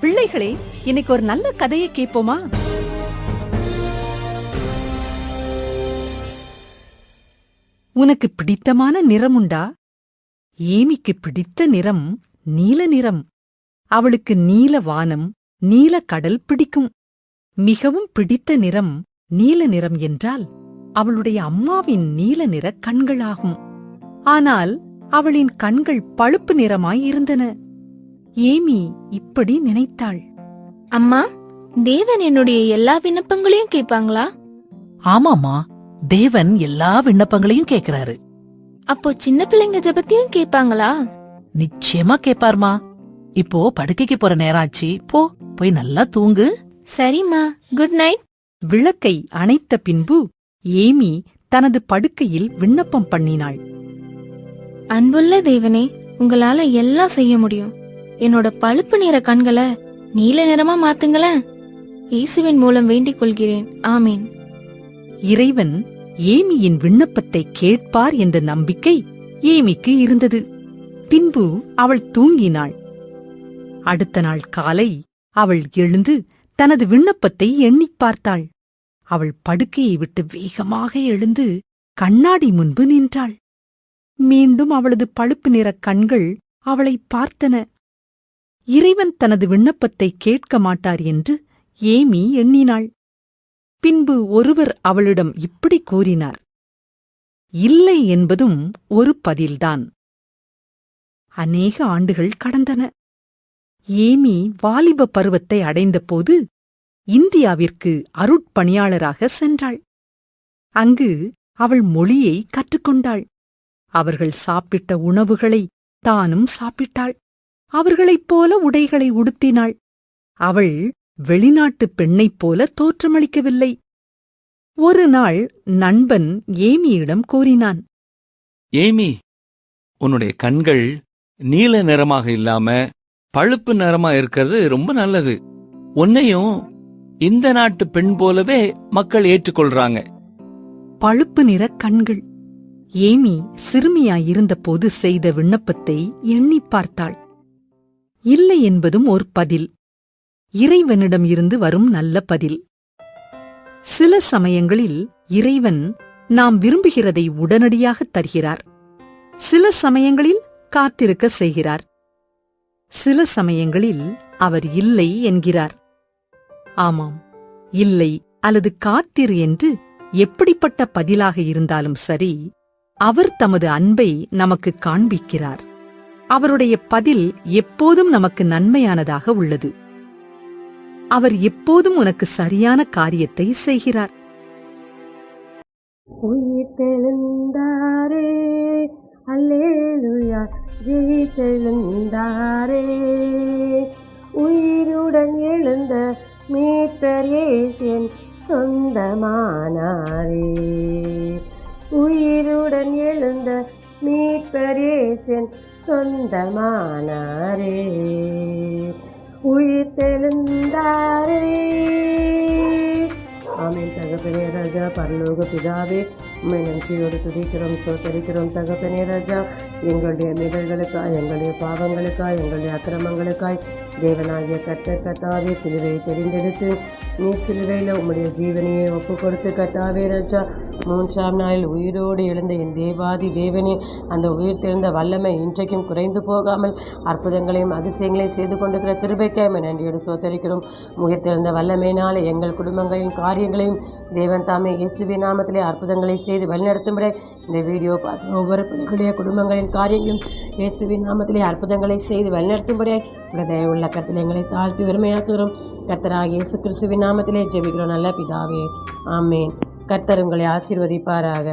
பிள்ளைகளே இன்னைக்கு ஒரு நல்ல கதையை கேட்போமா? உனக்கு பிடித்தமான நிறம் உண்டா? ஏமிக்கு பிடித்த நிறம் நீல நிறம். அவளுக்கு நீல வானம் நீல கடல் பிடிக்கும். மிகவும் பிடித்த நிறம் நீல நிறம் என்றால் அவளுடைய அம்மாவின் நீல நிற கண்களாகும். ஆனால் அவளின் கண்கள் பழுப்பு நிறமாய் இருந்தன. ஏமி இப்படி நினைத்தாள். அம்மா தேவன் என்னுடைய எல்லா விண்ணப்பங்களையும் கேட்பாங்களா? ஆமாமா தேவன் எல்லா விண்ணப்பங்களையும் கேக்குறாரு அப்போ சின்ன பிள்ளைங்க ஜெபத்தையும் கேட்பாங்களா? நிச்சயமா கேப்பார்மா இப்போ படுக்கைக்கு போற நேரம் ஆச்சு போ போய் நல்லா தூங்கு. சரிம்மா குட் நைட். விளக்கை அணைத்த பின்பு ஏமி தனது படுக்கையில் விண்ணப்பம் பண்ணினாள். அன்புள்ள தேவனே உங்களால எல்லாம் செய்ய முடியும். என்னோட பழுப்பு நிற கண்களை நீல நிறமா மாத்துங்களேன். இயேசுவின் மூலம் வேண்டிக் கொள்கிறேன். ஆமீன். இறைவன் ஏமியின் விண்ணப்பத்தை கேட்பார் என்ற நம்பிக்கை ஏமிக்கு இருந்தது. பின்பு அவள் தூங்கினாள். அடுத்த நாள் காலை அவள் எழுந்து தனது விண்ணப்பத்தை எண்ணிப் பார்த்தாள். அவள் படுக்கையை விட்டு வேகமாக எழுந்து கண்ணாடி முன்பு நின்றாள். மீண்டும் அவளது பழுப்பு நிறக் கண்கள் அவளை பார்த்தன. இறைவன் தனது விண்ணப்பத்தை கேட்க மாட்டார் என்று ஏமி எண்ணினாள். பின்பு ஒருவர் அவளிடம் இப்படி கூறினார். இல்லை என்பதும் ஒரு பதில்தான். அநேக ஆண்டுகள் கடந்தன. ஏமி வாலிப பருவத்தை அடைந்தபோது இந்தியாவிற்கு அருட்பணியாளராக சென்றாள். அங்கு அவள் மொழியை கற்றுக்கொண்டாள். அவர்கள் சாப்பிட்ட உணவுகளை தானும் சாப்பிட்டாள். அவர்களைப் போல உடைகளை உடுத்தினாள். அவள் வெளிநாட்டுப் பெண்ணைப் போல தோற்றமளிக்கவில்லை. ஒரு நாள் நண்பன் ஏமியிடம் கூறினான் ஏமி உன்னுடைய கண்கள் நீல நிறமாக இல்லாம பழுப்பு நிறமா இருக்கிறது ரொம்ப நல்லது. உன்னையும் இந்த நாட்டு பெண் போலவே மக்கள் ஏற்றுக்கொள்றாங்க. பழுப்பு நிற கண்கள். ஏமி சிறுமியாயிருந்தபோது செய்த விண்ணப்பத்தை எண்ணிப் பார்த்தாள். இல்லை என்பதும் ஒரு பதில். இறைவனிடம் இருந்து வரும் நல்ல பதில். சில சமயங்களில் இறைவன் நாம் விரும்புகிறதை உடனடியாகத் தருகிறார். சில சமயங்களில் காத்திருக்க செய்கிறார். சில சமயங்களில் அவர் இல்லை என்கிறார். ஆமாம் இல்லை அல்லது காத்திரு என்று எப்படிப்பட்ட பதிலாக இருந்தாலும் சரி அவர் தமது அன்பை நமக்கு காண்பிக்கிறார். அவருடைய பதில் எப்போதும் நமக்கு நன்மையானதாக உள்ளது. அவர் எப்போதும் உனக்கு சரியான காரியத்தை செய்கிறார். உயிர் தெழுந்தாரே அல்லேலுயா ஜெயித்தெழுந்தாரே உயிருடன் எழுந்த மீட்டர் இயேசின் சொந்தமானாரே. உயிருடன் எழுந்த மீட்பரேசன் சொந்தமானாரே. உயிர் தெழுந்தாரே. ஆமென். தகப்பனே ராஜா பரலோக பிதாவே உண்மை நன்றியோடு துதிக்கிறோம் சோத்தரிக்கிறோம். தகப்பனே ராஜா எங்களுடைய மிடல்களுக்காய் எங்களுடைய பாவங்களுக்காய் எங்களுடைய அக்கிரமங்களுக்காய் தேவனாகிய கட்ட கட்டாவே சிலுவையை தெரிந்தெடுத்து நீ சிலுவையில் உம்முடைய ஜீவனையை ஒப்பு கொடுத்து கட்டாவே ராஜா. மூன்றாம் நாளில் உயிரோடு எழுந்த என் தேவாதி தேவனே அந்த உயிர் தெரிந்த வல்லமை இன்றைக்கும் குறைந்து போகாமல் அற்புதங்களையும் அதிசயங்களையும் செய்து கொண்டிருக்கிற கிருபைக்காய் நன்றியோடு சோத்தரிக்கிறோம். உயிர் தெரிந்த வல்லமையினால் எங்கள் குடும்பங்களின் காரியங்களையும் தேவன் தாமே இயேசுவி நாமத்திலே அற்புதங்களை செய்து வழிநடத்தும்படி இந்த வீடியோ பார்த்து ஒவ்வொரு பிள்ளைகளுடைய குடும்பங்களின் காரியங்களும் இயேசுவின் நாமத்திலே அற்புதங்களை செய்து வழிநடத்தும்படியாய் உடைய உள்ள கருத்தில் எங்களை தாழ்த்தி வெறுமையாக்குகிறோம். கர்த்தராக இயேசு கிறிஸ்துவின் நாமத்திலே ஜெபிக்கிறோம். நல்ல பிதாவே ஆமேன். கர்த்தர் உங்களை ஆசீர்வதிப்பாராக.